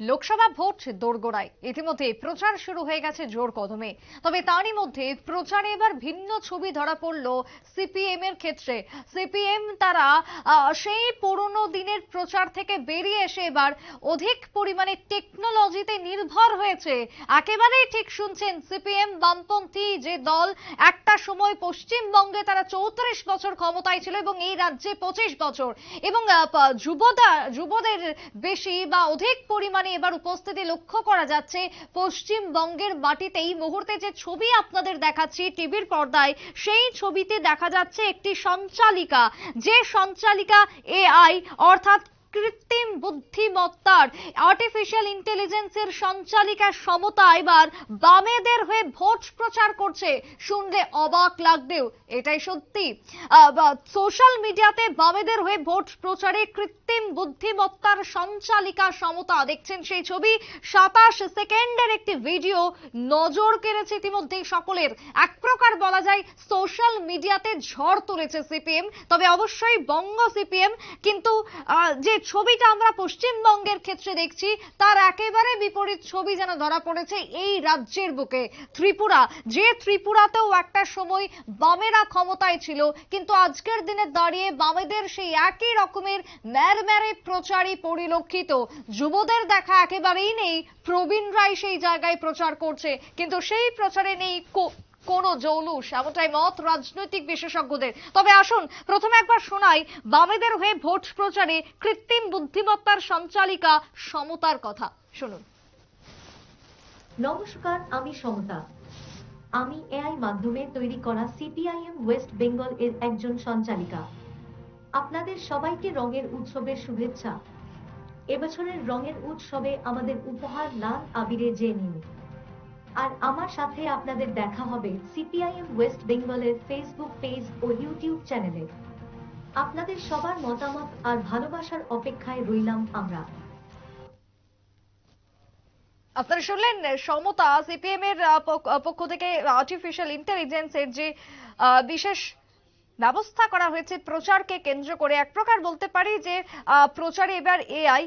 Lok Sabha vote দোরগোড়ায়। ইতিমধ্যে প্রচার শুরু হয়ে গেছে জোর কদমে। তবে তারই মধ্যে প্রচারে এবার ভিন্ন ছবি ধরা পড়ল সিপিএম এর ক্ষেত্রে। সিপিএম তারা সেই পুরনো দিনের প্রচার থেকে বেরিয়ে এসে এবার অধিক পরিমাণে টেকনোলজিতে নির্ভর হয়েছে। একেবারেই ঠিক শুনছেন সিপিএম বামপন্থী যে দল, একটা সময় পশ্চিমবঙ্গে তারা চৌত্রিশ বছর ক্ষমতায় ছিল এবং এই রাজ্যে পঁচিশ বছর। এবং যুবদা, যুবদের বেশি বা অধিক পরিমাণে এবার উপস্থিতি লক্ষ্য করা যাচ্ছে। পশ্চিমবঙ্গের মাটিতে এই মুহূর্তে যে ছবি আপনাদের দেখাচ্ছি টিভির পর্দায়, সেই ছবিতে দেখা যাচ্ছে একটি সঞ্চালিকা। যে সঞ্চালিকা এআই, অর্থাৎ কৃত্রিম বুদ্ধিমত্তার আর্টিফিশিয়াল ইন্টেলিজেন্সের সঞ্চালিকা সমতা এবার বামেদের হয়ে ভোট প্রচার করছে। শুনলে অবাক লাগলেও এটাই সত্যি। সোশ্যাল মিডিয়াতে বামেদের হয়ে ভোট প্রচারে কৃত্রিম বুদ্ধিমত্তার সঞ্চালিকা সমতা দেখছেন সেই ছবি। সাতাশ সেকেন্ডের একটি ভিডিও নজর কেড়েছে ইতিমধ্যেই সকলের। এক প্রকার বলা যায় সোশ্যাল মিডিয়াতে ঝড় তুলেছে সিপিএম, তবে অবশ্যই বঙ্গ সিপিএম, কিন্তু যে ছবিটা আমরা পশ্চিমবঙ্গের ক্ষেত্রে দেখছি, তার একেবারে বিপরীত ছবি যেন ধরা পড়েছে এই রাজ্যের বুকে। ত্রিপুরা, যে ত্রিপুরাতেও একটা সময় বামেরা ক্ষমতায় ছিল, কিন্তু আজকের দিনে দাঁড়িয়ে বামেদের সেই একই রকমের ম্যারম্যারে প্রচারই পরিলক্ষিত। যুবদের দেখা একেবারেই নেই প্রবীণ রায় সেই জায়গায় প্রচার করছে, কিন্তু সেই প্রচারে নেই কোনো জৌলুস, এমনটাই মত রাজনৈতিক বিশেষজ্ঞদের। তবে আসুন, প্রথমে একবার শোনাই বামেদের হয়ে ভোট প্রচারে কৃত্রিম বুদ্ধিমত্তার সঞ্চালিকা সমতার কথা। শুনুন। নমস্কার, আমি সমতা। আমি এআই মাধ্যমে তৈরি করা সিপিআইএম ওয়েস্ট বেঙ্গল এর একজন সঞ্চালিকা। আপনাদের সবাইকে রঙের উৎসবের শুভেচ্ছা। এবছরের রঙের উৎসবে আমাদের উপহার লাল আবিরে যে নিন। আর আমার সাথে আপনাদের দেখা হবে সিপিআইএম ওয়েস্ট বেঙ্গলের ফেসবুক পেজ ও ইউটিউব চ্যানেলে। আপনাদের সবার মতামত আর ভালোবাসার অপেক্ষায় রইলাম আমরা। আপনারা শুনলেন সমতা সিপিএম এর পক্ষ থেকে আর্টিফিশিয়াল ইন্টেলিজেন্স এর যে বিশেষ ব্যবস্থা করা হয়েছে প্রচারকে কেন্দ্র করে। এক প্রকার বলতে পারি যে প্রচারে এবার এআই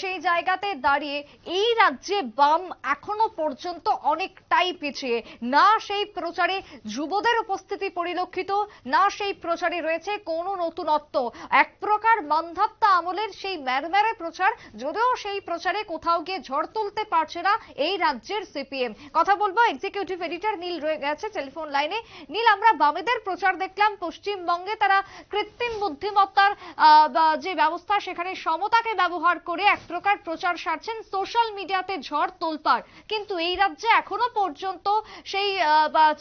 সেই জায়গাতে দাঁড়িয়ে এই রাজ্যে বাম এখনও পর্যন্ত অনেকটাই পিছিয়ে। না সেই প্রচারে যুবদের উপস্থিতি পরিলক্ষিত, না সেই প্রচারে রয়েছে কোনো নতুনত্ব। এক প্রকার মান্ধাত্তা আমলের সেই ম্যারম্যারে প্রচার, যদিও সেই প্রচারে কোথাও গিয়ে ঝড় তুলতে পারছে না এই রাজ্যের সিপিএম। কথা বলব এক্সিকিউটিভ এডিটর নীল রয়ে গেছে টেলিফোন লাইনে। নীল, আমরা বামেদের প্রচার দেখলাম পশ্চিমবঙ্গে তারা কৃত্রিম বুদ্ধিমত্তার যে ব্যবস্থা সেখানে সমতাকে ব্যবহার করে এক প্রকার প্রচার সারছেন, সোশ্যাল মিডিয়াতে ঝড় তোলপাড়। কিন্তু এই রাজ্যে এখনও পর্যন্ত সেই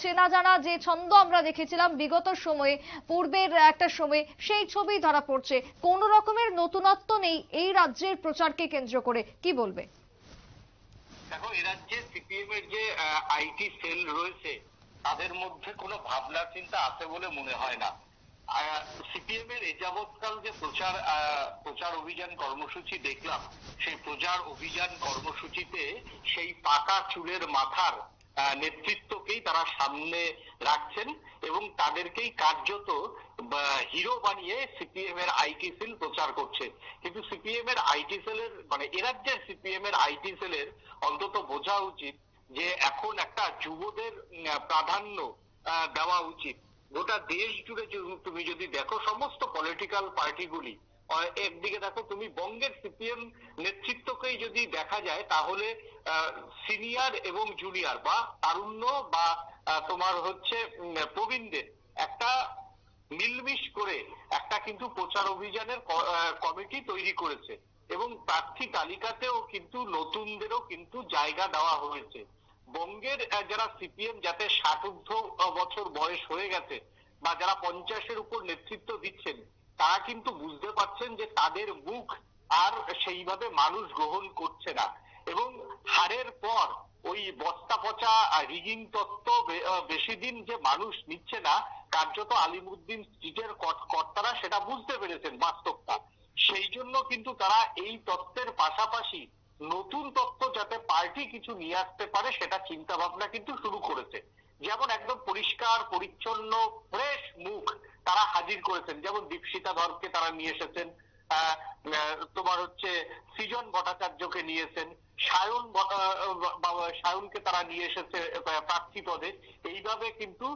চেনা জানা যে ছন্দ আমরা দেখেছিলাম বিগত সময়ে, পূর্বের একটা সময়ে, সেই ছবি ধরা পড়ছে। কোন রকমের নতুনত্ব নেই এই রাজ্যের প্রচারকে কেন্দ্র করে। কি বলবে? দেখো এ রাজ্যে সিপিএম এর যে আইটি সেল রয়েছে তাদের মধ্যে কোনো ভাবনা চিন্তা আছে বলে মনে হয় না। সিপিএম এর এ যাবৎকাল যে প্রচার প্রচার অভিযান কর্মসূচি দেখলাম, সেই প্রচার অভিযান কর্মসূচিতে সেই পাকা চুলের মাথার নেতৃত্বকেই তারা সামনে রাখছেন এবং তাদেরকেই কার্যত হিরো বানিয়ে সিপিএম এর আইটি সেল প্রচার করছে। কিন্তু সিপিএম এর আইটি সেলের মানে এ রাজ্যের সিপিএম এর আইটি সেলের অন্তত বোঝা উচিত যে এখন একটা যুবদের প্রাধান্য দেওয়া উচিত। গোটা দেশ জুড়ে তুমি যদি দেখো, সমস্ত পলিটিক্যাল পার্টিগুলি একদিকে দেখো তুমি বঙ্গের সিপিএম নেতৃত্বকেই যদি দেখা যায়, তাহলে সিনিয়র এবং জুনিয়র বা তারুণ্য বা তোমার হচ্ছে প্রবীণদের একটা মিলমিশ করে একটা কিন্তু প্রচার অভিযানের কমিটি তৈরি করেছে। এবং প্রার্থী তালিকাতেও কিন্তু নতুনদেরও কিন্তু জায়গা দেওয়া হয়েছে। বঙ্গের যারা সিপিএম, যাতে ষাট ঊর্ধ্ব বছর বয়স হয়ে গেছে, বা যারা পঞ্চাশের উপর নেতৃত্ব দিচ্ছেন, তারা কিন্তু বুঝতে পারছেন যে তাদের মুখ আর সেইভাবে মানুষ গ্রহণ করছে না। এবং হারের পর ওই বস্তা পচা রিগিং তত্ত্ব বেশি দিন যে মানুষ নিচ্ছে না, কার্যত আলিমুদ্দিন স্ট্রিটের কর্ত- কর্তারা সেটা বুঝতে পেরেছেন বাস্তবটা। সেই জন্য কিন্তু তারা এই তত্ত্বের পাশাপাশি নতুন তত্ত্ব যাতে পার্টি কিছু নিয়ে আসতে পারে, সেটা চিন্তা ভাবনা কিন্তু শুরু করেছে। যেমন একদম পরিষ্কার, পরিচ্ছন্ন ফ্রেশ মুখ তারা হাজির করেছেন। যেমন দীপশিতা ধরকে তারা নিয়ে এসেছেন তোমার হচ্ছে সৃজন ভট্টাচার্যকে নিয়েছেন সায়ন সায়নকে তারা নিয়ে এসেছে প্রার্থী পদে। এইভাবে কিন্তু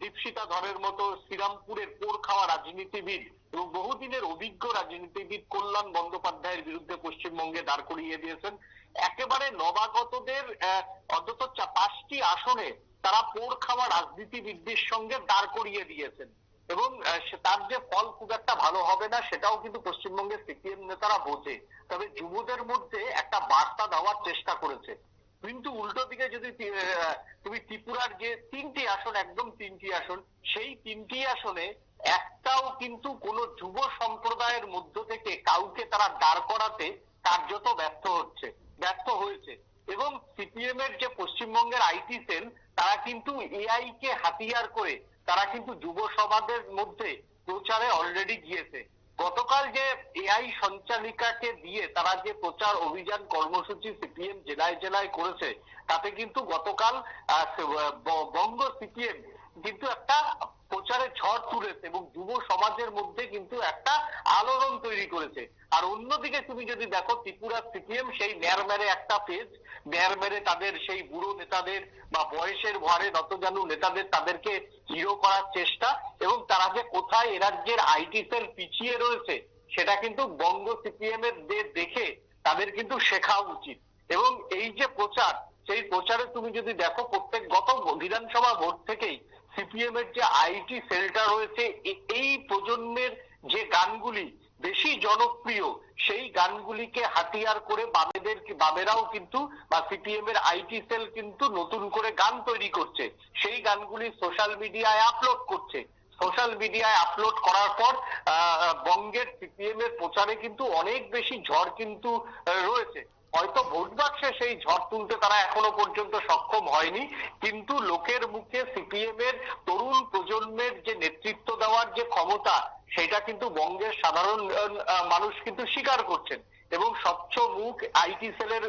দীপশিতা ধরের মতো শ্রীরামপুরের পোড় খাওয়া রাজনীতিবিদ এবং বহুদিনের অভিজ্ঞ রাজনীতিবিদ কল্যাণ বন্দ্যোপাধ্যায়ের বিরুদ্ধে পশ্চিমবঙ্গে দাঁড় করিয়ে দিয়েছেন। একেবারে নবাগতদের অন্তত পাঁচটি আসনে তারা পোড় খাওয়া রাজনীতিবিদদের সঙ্গে দাঁড় করিয়ে দিয়েছেন। এবং তার যে ফল খুব একটা ভালো হবে না, সেটাও কিন্তু পশ্চিমবঙ্গের সিপিএম নেতারা বোঝে। তবে যুবদের মধ্যে একটা বার্তা দেওয়ার চেষ্টা করেছে। কিন্তু উল্টো দিকে যদি তুমি ত্রিপুরার যে তিনটি আসন, একদম তিনটি আসন, সেই তিনটি আসনে একটাও কিন্তু কোন যুব সম্প্রদায়ের মধ্য থেকে কাউকে তারা দাঁড় করাতে কার্যত ব্যর্থ হচ্ছে, ব্যর্থ হয়েছে। এবং সিপিএম এর যে পশ্চিমবঙ্গের আইটি সেল, তারা কিন্তু এআই কে হাতিয়ার করে তারা কিন্তু যুব সমাজের মধ্যে প্রচারে অলরেডি গিয়েছে। গতকাল যে এআই সঞ্চালিকাকে দিয়ে তারা যে প্রচার অভিযান কর্মসূচি সিপিএম জেলায় জেলায় করেছে, তাতে কিন্তু গতকাল বঙ্গ সিপিএম কিন্তু একটা প্রচারে ঝড় তুলেছে এবং যুব সমাজের মধ্যে কিন্তু একটা আলোড়ন তৈরি করেছে। আর অন্যদিকে তুমি যদি দেখো, ত্রিপুরা সিপিএম সেই ন্যার মেরে একটা পেজ মেরে তাদের সেই বুড়ো নেতাদের বা বয়সের ভরে নতজানু নেতাদের তাদেরকে হিরো করার চেষ্টা এবং তারা যে কোথায় এ রাজ্যের আইটি সেল পিছিয়ে রয়েছে, সেটা কিন্তু বঙ্গ সিপিএম এর দেখে তাদের কিন্তু শেখা উচিত। এবং এই যে প্রচার, সেই প্রচারে তুমি যদি দেখো, প্রত্যেক গত বিধানসভা ভোট থেকেই সিপিএম এর যে আইটি সেলটা রয়েছে এই প্রজন্মের যে গানগুলি বেশি জনপ্রিয়, সেই গানগুলিকে হাতিয়ার করে বামেদের বামেরাও কিন্তু বা সিপিএম এর আইটি সেল কিন্তু নতুন করে গান তৈরি করছে। সেই গানগুলি সোশ্যাল মিডিয়ায় আপলোড করছে। সোশ্যাল মিডিয়ায় আপলোড করার পর বঙ্গের সিপিএম এর প্রচারে কিন্তু অনেক বেশি ঝড় কিন্তু রয়েছে। হয়তো ভোট বাক্সে সেই ঝড় তুলতে তারা এখনও পর্যন্ত সক্ষম হয়নি, কিন্তু লোকের মুখে সিপিএম এর তরুণ প্রজন্মের যে নেতৃত্ব দেওয়ার যে ক্ষমতা, সেটা কিন্তু বঙ্গের সাধারণ মানুষ কিন্তু স্বীকার করছেন। এবং স্বচ্ছ মুখ, আইটি সেলের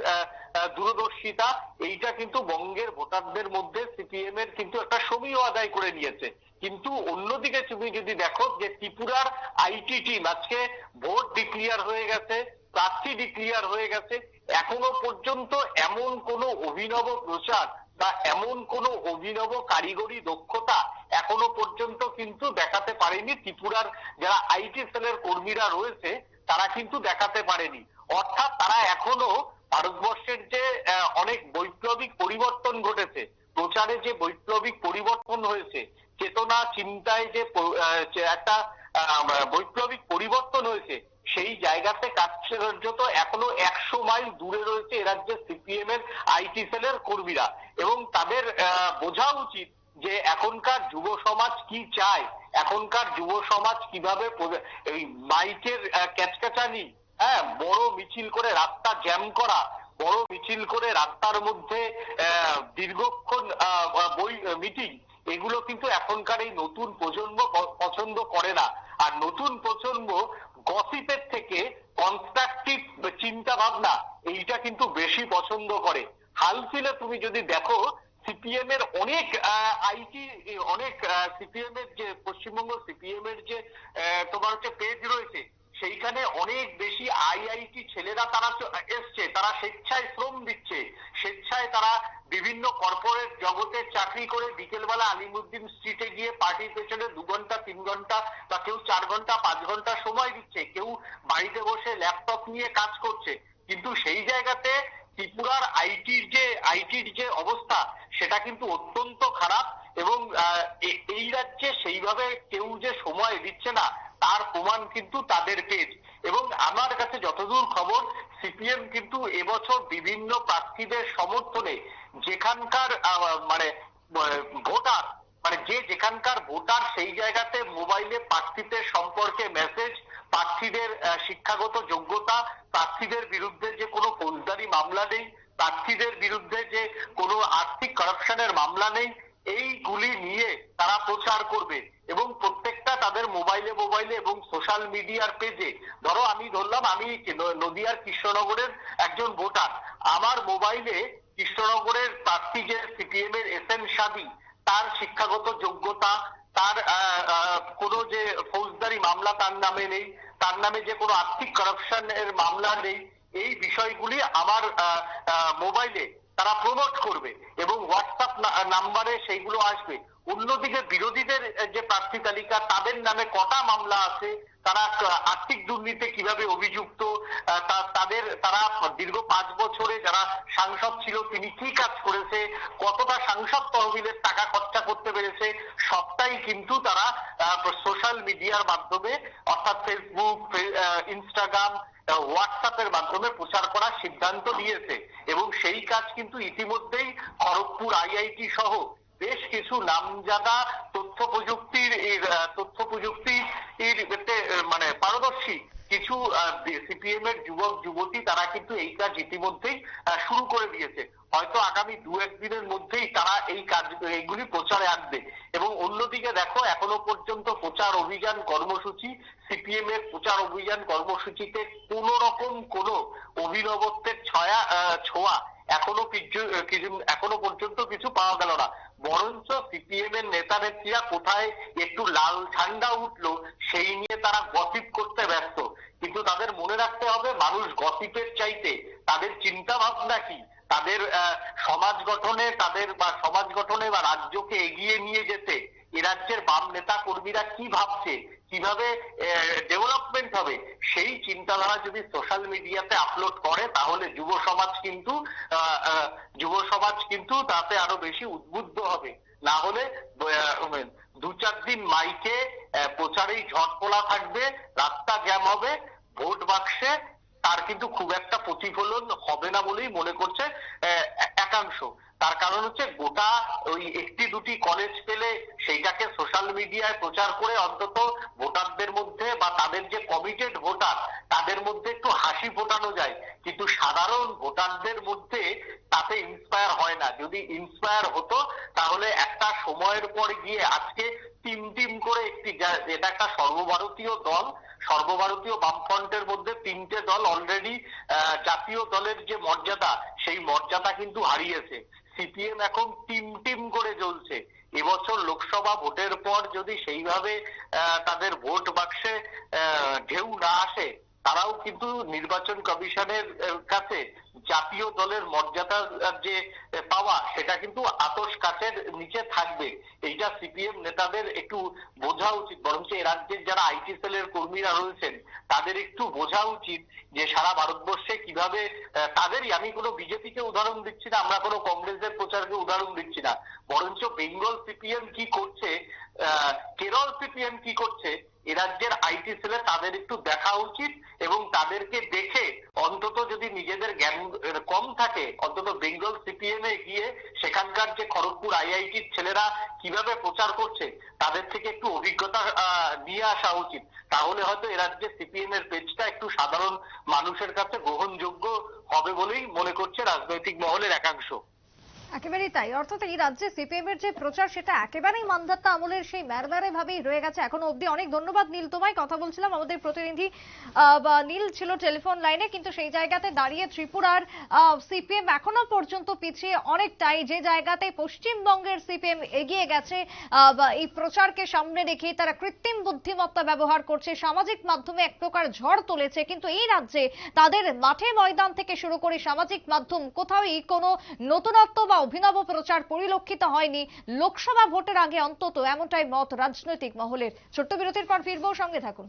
দূরদর্শিতা, এইটা কিন্তু বঙ্গের ভোটারদের মধ্যে সিপিএম এর কিন্তু একটা সমীহ আদায় করে নিয়েছে। কিন্তু অন্যদিকে তুমি যদি দেখো যে ত্রিপুরার আইটি টিম, আজকে ভোট ডিক্লিয়ার হয়ে গেছে প্রার্থী ডিক্লিয়ার হয়ে গেছে। এখনও পর্যন্ত এমন কোনো অভিনব প্রচার বা এমন কোনো অভিনব কারিগরি দক্ষতা এখনও পর্যন্ত কিন্তু দেখাতে পারেনি। ত্রিপুরার যারা আইটি সেলের কর্মীরা রয়েছে, তারা কিন্তু দেখাতে পারেনি। অর্থাৎ তারা এখনও ভারতবর্ষের যে অনেক বৈপ্লবিক পরিবর্তন ঘটেছে, প্রচারে যে বৈপ্লবিক পরিবর্তন হয়েছে, চেতনা, চিন্তায় যে একটা বৈপ্লবিক পরিবর্তন হয়েছে সেই জায়গাতে কাজ কার্যত এখনও একশো মাইল দূরে রয়েছে এ রাজ্যের সিপিএম এর আইটি সেলের কর্মীরা। এবং তাদের বোঝা উচিত যে এখনকার যুব সমাজ কি চায় এখনকার যুব সমাজ কীভাবে এই মাইকের আহ, ক্যাচক্যাচানি হ্যাঁ বড় মিছিল করে রাস্তা জ্যাম করা বড় মিছিল করে রাস্তার মধ্যে দীর্ঘক্ষণ বই মিটিং এগুলো কিন্তু এখনকার এই নতুন প্রজন্ম পছন্দ করে না। আর নতুন প্রজন্ম গসিপের থেকে কনস্ট্রাকটিভ চিন্তা ভাবনা এইটা কিন্তু বেশি পছন্দ করে। হালফিলে তুমি যদি দেখো সিপিএম এর অনেক আইটি অনেক সিপিএম এর যে পশ্চিমবঙ্গ সিপিএম এর যে তোমার হচ্ছে পেজ রয়েছে, সেইখানে অনেক বেশি আইআইটি ছেলেরা তারা তারা স্বেচ্ছায় শ্রম দিচ্ছে। স্বেচ্ছায় তারা বিভিন্ন কর্পোরেট জগতে চাকরি করে বিকেলবেলা আলিমুদ্দিন স্ট্রিটে গিয়ে পার্টির পেছনে দু ঘণ্টা, তিন ঘণ্টা বা কেউ চার ঘণ্টা, পাঁচ ঘণ্টা সময় দিচ্ছে। কেউ বাড়িতে বসে ল্যাপটপ নিয়ে কাজ করছে। কিন্তু সেই জায়গাতে ত্রিপুরার আইটির যে আইটির যে অবস্থা, সেটা কিন্তু অত্যন্ত খারাপ এবং এই রাজ্যে সেইভাবে কেউ যে সময় দিচ্ছে না, তার প্রমাণ কিন্তু তাদের পেজ এবং আমার কাছে যতদূর খবর, সিপিএম কিন্তু এবছর বিভিন্ন প্রার্থীদের সমর্থনে যেখানকার মানে ভোটার মানে যে যেখানকার ভোটার সেই জায়গাতে মোবাইলে প্রার্থীদের সম্পর্কে মেসেজ, প্রার্থীদের শিক্ষাগত যোগ্যতা, প্রার্থীদের বিরুদ্ধে যে কোনো ফৌজদারি মামলা নেই, প্রার্থীদের বিরুদ্ধে যে কোনো আর্থিক কারাপশনের মামলা নেই, এইগুলি নিয়ে তারা প্রচার করবে। মোবাইলে এবং সোশ্যাল মিডিয়ার পেজে। ধরো, আমি ধরলাম, আমি নদিয়ার কৃষ্ণনগরের একজন ভোটার। আমার মোবাইলে কৃষ্ণনগরের প্রার্থী যে সিপিএম এর এস এন সাদি তার শিক্ষাগত যোগ্যতা, তার কোনো যে ফৌজদারি মামলা তার নামে নেই, তার নামে যে কোনো আর্থিক কারাপশন এর মামলা নেই, এই বিষয়গুলি আমার মোবাইলে তারা প্রমোট করবে এবং হোয়াটসঅ্যাপ নাম্বারে সেইগুলো আসবে। অন্যদিকে বিরোধীদের যে প্রার্থী তালিকা, তাদের নামে কটা মামলা আছে, তারা আর্থিক দুর্নীতি কীভাবে অভিযুক্ত তাদের, তারা দীর্ঘ পাঁচ বছরে যারা সাংসদ ছিল, তিনি কি কাজ করেছে, কতটা সাংসদ তহবিলের টাকা খরচা করতে পেরেছে, সবটাই কিন্তু তারা সোশ্যাল মিডিয়ার মাধ্যমে, অর্থাৎ ফেসবুক ইনস্টাগ্রাম হোয়াটসঅ্যাপের মাধ্যমে প্রচার করার সিদ্ধান্ত নিয়েছে। এবং সেই কাজ কিন্তু ইতিমধ্যেই খড়গপুর আইআইটি সহ বেশ কিছু নামজাদা তথ্য প্রযুক্তির তথ্য প্রযুক্তির মানে পারদর্শী কিছু সিপিএম এর যুবক, যুবতী তারা কিন্তু এই কাজ ইতিমধ্যেই শুরু করে দিয়েছে। হয়তো আগামী দু একদিনের মধ্যেই তারা এই কাজ, এইগুলি প্রচারে আনবে। এবং অন্যদিকে দেখো, এখনও পর্যন্ত প্রচার অভিযান কর্মসূচি, সিপিএম এর প্রচার অভিযান কর্মসূচিতে কোন রকম কোন অভিনবত্বের ছয়া ছোঁয়া এখনও কিছু এখনও পর্যন্ত কিছু পাওয়া গেল না। বরঞ্চ সিপিএম এর নেতা নেত্রীরা কোথায় একটু লাল ঝান্ডা উঠল, সেই নিয়ে তারা গসিপ করতে ব্যস্ত। কিন্তু তাদের মনে রাখতে হবে, মানুষ গসিপের চাইতে তাদের চিন্তা ভাবনা কি? তাদের সমাজ গঠনে তাদের বা সমাজ গঠনে বা রাজ্যকে এগিয়ে নিয়ে যেতে এ রাজ্যের বাম নেতা কর্মীরা কি ভাবছে? কীভাবে ডেভেলপমেন্ট হবে? সেই চিন্তাধারা যদি সোশ্যাল মিডিয়াতে আপলোড করে, তাহলে যুব সমাজ কিন্তু যুব সমাজ কিন্তু তাতে আরও বেশি উদ্বুদ্ধ হবে। না হলে দু চার দিন মাইকে প্রচারেই ঝটপলা থাকবে, রাস্তা জ্যাম হবে, ভোট বাক্সে তার কিন্তু খুব একটা প্রতিফলন হবে না বলেই মনে করছে একাংশ। তার কারণ হচ্ছে গোটা ওই একটি দুটি কলেজ পেলে সেইটাকে সোশ্যাল মিডিয়ায় প্রচার করে অন্তত ভোটারদের মধ্যে বা তাদের যে কমিটেড ভোটার, তাদের মধ্যে একটু হাসি ফোটানো যায়। কিন্তু সাধারণ ভোটারদের মধ্যে তাতে ইন্সপায়ার হয় না। যদি ইন্সপায়ার হতো, তাহলে একটা সময়ের পর গিয়ে আজকে টিম টিম করে একটি যেটা একটা সর্বভারতীয় দল সর্বভারতীয় বামফ্রন্টের মধ্যে তিনটে দল অলরেডি জাতীয় দলের যে মর্যাদা, সেই মর্যাদা কিন্তু হারিয়েছে। সিপিএম এখন টিম টিম করে চলছে এবছর লোকসভা ভোটের পর যদি সেইভাবে তাদের ভোট বাক্সে ঢেউ না আসে তারাও কিন্তু নির্বাচন কমিশনের কাছে জাতীয় দলের মর্যাদা আহ, যে পাওয়া সেটা কিন্তু আতস কাছের নিচে থাকবে। এইটা সিপিএম নেতাদের একটু বোঝা উচিত বরঞ্চ এ রাজ্যের যারা আইটি সেলের কর্মীরা রয়েছেন তাদের একটু বোঝা উচিত যে সারা ভারতবর্ষে কীভাবে তাদেরই আমি কোনো বিজেপিকে উদাহরণ দিচ্ছি না আমরা কোনো কংগ্রেসের প্রচারকে উদাহরণ দিচ্ছি না। বরঞ্চ বেঙ্গল সিপিএম কি করছে কেরল সিপিএম কি করছে এ রাজ্যের আইটি সেলে তাদের একটু দেখা উচিত এবং তাদেরকে দেখে অন্তত যদি নিজেদের জ্ঞান কম থাকে, অন্তত বেঙ্গল সিপিএম এ গিয়ে সেখানকার যে খড়গপুর আইআইটির ছেলেরা কীভাবে প্রচার করছে, তাদের থেকে একটু অভিজ্ঞতা নিয়ে আসা উচিত। তাহলে হয়তো এ রাজ্যে সিপিএম এর পেজটা একটু সাধারণ মানুষের কাছে গ্রহণযোগ্য হবে বলেই মনে করছে রাজনৈতিক মহলের একাংশ। একেবারেই তাই। অর্থাৎ এই রাজ্যে সিপিএম এর যে প্রচার, সেটা একেবারেই মান্ধাত্তা আমলের সেই ম্যারম্যারে ভাবেই রয়ে গেছে। এখনও অবধি অনেক ধন্যবাদ নীল তোমায়। কথা বলছিলাম আমাদের প্রতিনিধি বা নীল ছিল টেলিফোন লাইনে, কিন্তু সেই জায়গাতে দাঁড়িয়ে ত্রিপুরার সিপিএম এখনও পর্যন্ত পিছিয়ে অনেকটাই। যে জায়গাতে পশ্চিমবঙ্গের সিপিএম এগিয়ে গেছে এই প্রচারকে সামনে রেখে তারা কৃত্রিম বুদ্ধিমত্তা ব্যবহার করছে, সামাজিক মাধ্যমে এক প্রকার ঝড় তুলেছে, কিন্তু এই রাজ্যে তাদের মাঠে ময়দান থেকে শুরু করে সামাজিক মাধ্যম কোথাওই কোনো নতুনত্ব বা অভিনব প্রচার পরিলক্ষিত হয়নি লোকসভা ভোটের আগে অন্তত এমনটাই মত রাজনৈতিক মহলের। ছোট্ট বিরতির পর ফিরবো, সঙ্গে থাকুন।